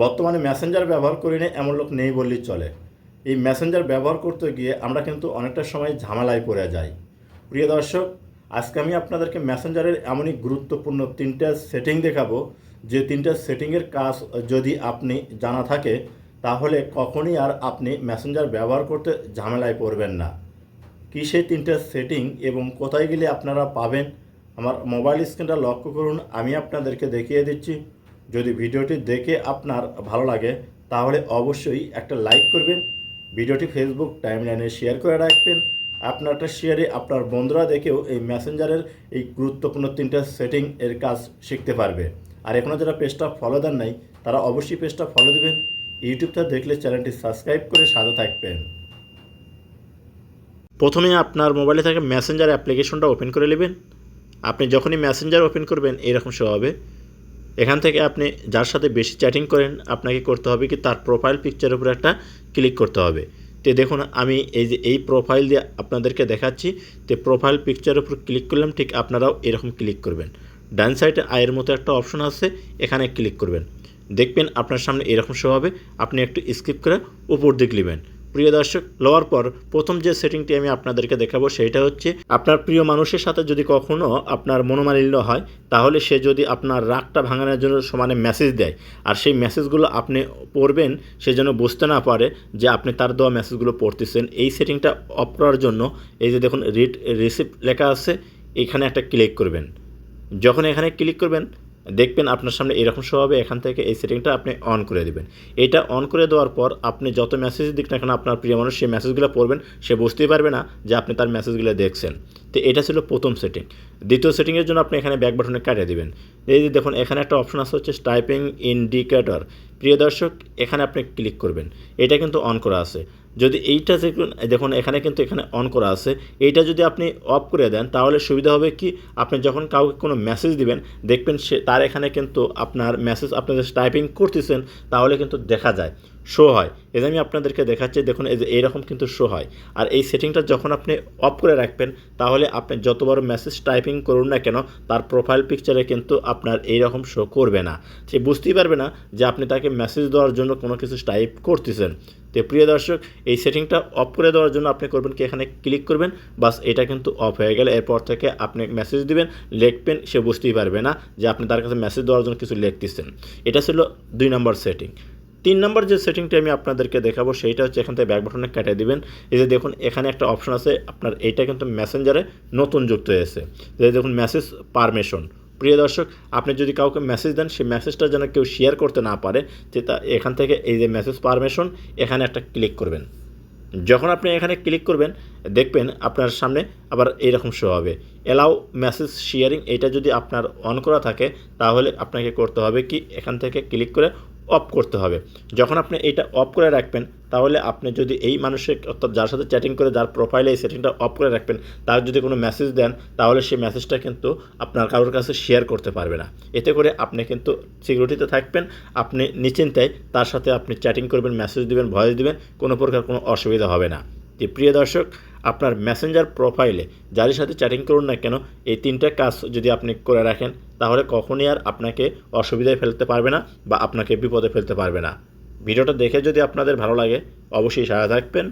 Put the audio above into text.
বর্তমানে মেসেঞ্জার ব্যবহার করি না, এমন লোক নেই বললেই চলে। এই মেসেঞ্জার ব্যবহার করতে গিয়ে আমরা কিন্তু অনেকটা সময় ঝামেলায় পড়ে যাই। প্রিয় দর্শক, আজকে আমি আপনাদেরকে মেসেঞ্জারের এমনই গুরুত্বপূর্ণ তিনটা সেটিং দেখাবো। যে তিনটা সেটিংয়ের কাজ যদি আপনি জানা থাকে, তাহলে কখনই আর আপনি মেসেঞ্জার ব্যবহার করতে ঝামেলায় পড়বেন না। কি সেই তিনটা সেটিং এবং কোথায় গেলে আপনারা পাবেন? আমার মোবাইল স্ক্রিনটা লক্ষ্য করুন, আমি আপনাদেরকে দেখিয়ে দিচ্ছি। যদি ভিডিওটি দেখে আপনার ভালো লাগে, তাহলে অবশ্যই একটা লাইক করবেন, ভিডিওটি ফেসবুক টাইমলাইনে শেয়ার করে রাখবেন। আপনার একটা শেয়ারে আপনার বন্ধুরা দেখেও এই মেসেঞ্জারের এই গুরুত্বপূর্ণ তিনটা সেটিং এর কাজ শিখতে পারবে। আর এখনও যারা পেজটা ফলো দেন নাই, তারা অবশ্যই পেজটা ফলো দেবেন। ইউটিউবটা দেখলে চ্যানেলটি সাবস্ক্রাইব করে সাথে থাকবেন। প্রথমে আপনার মোবাইলে থাকা মেসেঞ্জার অ্যাপ্লিকেশনটা ওপেন করে নেবেন। আপনি যখনই মেসেঞ্জার ওপেন করবেন, এরকম শো হবে। এখান থেকে আপনি যার সাথে বেশি চ্যাটিং করেন, আপনাকে করতে হবে কি তার প্রোফাইল পিকচারের উপর একটা ক্লিক করতে হবে। তো দেখুন, আমি এই যে, এই প্রোফাইল দিয়ে আপনাদেরকে দেখাচ্ছি, তো প্রোফাইল পিকচারের উপর ক্লিক করলাম, ঠিক আপনারাও এরকম ক্লিক করবেন। ডান সাইডে আয়ের মতো একটা অপশন আছে, এখানে ক্লিক করবেন। দেখবেন আপনার সামনে এরকম শো হবে, আপনি একটু স্কিপ করে উপর দিকে নেবেন। প্রিয় দর্শক, লওয়ার পর প্রথম যে সেটিংটি আমি আপনাদেরকে দেখাবো সেটা হচ্ছে আপনার প্রিয় মানুষের সাথে যদি কখনও আপনার মনোমালিন্য হয়, তাহলে সে যদি আপনার রাগটা ভাঙানোর জন্য সমানে মেসেজ দেয়। আর সেই মেসেজগুলো আপনি পড়বেন, সে যেন বুঝতে না পারে যে আপনি তার দেওয়া মেসেজগুলো পড়তেছেন। এই সেটিংটা অফ করার জন্য এই যে দেখুন রিড রিসিপ্ট লেখা আছে, এখানে একটা ক্লিক করবেন। যখন এখানে ক্লিক করবেন দেখবেন আপনার সামনে এরকম স্বভাবে এখান থেকে এই সেটিংটা আপনি অন করে দেবেন। এটা অন করে দেওয়ার পর আপনি যত মেসেজ দিক না কেন, আপনার প্রিয় মানুষ সেই মেসেজগুলো পড়বেন, সে বুঝতেই পারবে না যে আপনি তার মেসেজগুলো দেখছেন। তো এটা ছিল প্রথম সেটিং দ্বিতীয় সেটিংয়ের জন্য আপনি এখানে ব্যাক বাটনে কাটিয়ে দেবেন। এই যে দেখুন, এখানে একটা অপশন আছে হচ্ছে টাইপিং ইন্ডিকেটর প্রিয় দর্শক, এখানে আপনি ক্লিক করবেন। এটা কিন্তু অন করা আছে। যদি এইটা দেখুন, এখানে কিন্তু এখানে অন করা আছে। এইটা যদি আপনি অফ করে দেন, তাহলে সুবিধা হবে কি? আপনি যখন কাউকে কোনো মেসেজ দিবেন, দেখবেন সে তার এখানে কিন্তু আপনার মেসেজ আপনি যে টাইপিং করতেছেন, তাহলে কিন্তু দেখা যায়। শো হয়। এই যে আমি আপনাদেরকে দেখাচ্ছি, দেখুন, এই যে এইরকম কিন্তু শো হয়। আর এই সেটিংটা যখন আপনি অফ করে রাখবেন, তাহলে আপনি যত বড় মেসেজ টাইপিং করুন না কেন, তার প্রোফাইল পিকচারে কিন্তু আপনার এইরকম শো করবে না। সে বুঝতেই পারবে না যে আপনি তাকে মেসেজ দেওয়ার জন্য কোনো কিছু টাইপ করতেছেন। তো প্রিয় দর্শক, এই সেটিংটা অফ করে দেওয়ার জন্য আপনি করবেন কি? এখানে ক্লিক করবেন, বাস এটা কিন্তু অফ হয়ে গেলে এরপর থেকে আপনি মেসেজ দিবেন লিখবেন সে বুঝতেই পারবে না যে আপনি তার কাছে মেসেজ দেওয়ার জন্য কিছু লিখতেছেন। এটা ছিল দুই নম্বর সেটিং তিন নম্বর যে সেটিংটা আমি আপনাদেরকে দেখাবো, সেইটা হচ্ছে এখান থেকে ব্যাক বাটনে কেটে দিবেন। এই যে দেখুন, এখানে একটা অপশন আছে, আপনার এইটা কিন্তু মেসেঞ্জারে নতুন যুক্ত হয়েছে যে দেখুন মেসেজ পারমিশন প্রিয় দর্শক, আপনি যদি কাউকে মেসেজ দেন, সেই মেসেজটা যেন কেউ শেয়ার করতে না পারে, যে তা এখান থেকে এই যে মেসেজ পারমিশন এখানে একটা ক্লিক করবেন। যখন আপনি এখানে ক্লিক করবেন, দেখবেন আপনার সামনে আবার এইরকম শো হবে। অ্যালাউ মেসেজ শেয়ারিং এটা যদি আপনার অন করা থাকে, তাহলে আপনাকে করতে হবে কি, এখান থেকে ক্লিক করে অফ করতে হবে। যখন আপনি এটা অফ করে রাখবেন, তাহলে আপনি যদি এই মানুষের, অর্থাৎ যার সাথে চ্যাটিং করে, যার প্রোফাইলে এই সেটিংটা অফ করে রাখবেন, তার যদি কোনো মেসেজ দেন, তাহলে সেই মেসেজটা কিন্তু আপনার কারোর কাছে শেয়ার করতে পারবে না। এতে করে আপনি কিন্তু সিকিউরিটিতে থাকবেন, আপনি নিশ্চিন্তায় তার সাথে আপনি চ্যাটিং করবেন মেসেজ দিবেন ভয়েস দিবেন, কোনো প্রকার কোনো অসুবিধা হবে না। প্রিয় দর্শক আপনার মেসেঞ্জার প্রোফাইলে যার সাথে চ্যাটিং করুন না কেন, এই তিনটা কাজ যদি আপনি করে রাখেন, তাহলে কখনই আর আপনাকে অসুবিধায় ফেলতে পারবে না বা আপনাকে বিপদে ফেলতে পারবে না। ভিডিওটা দেখে যদি আপনাদের ভালো লাগে, অবশ্যই সারা থাকবেন।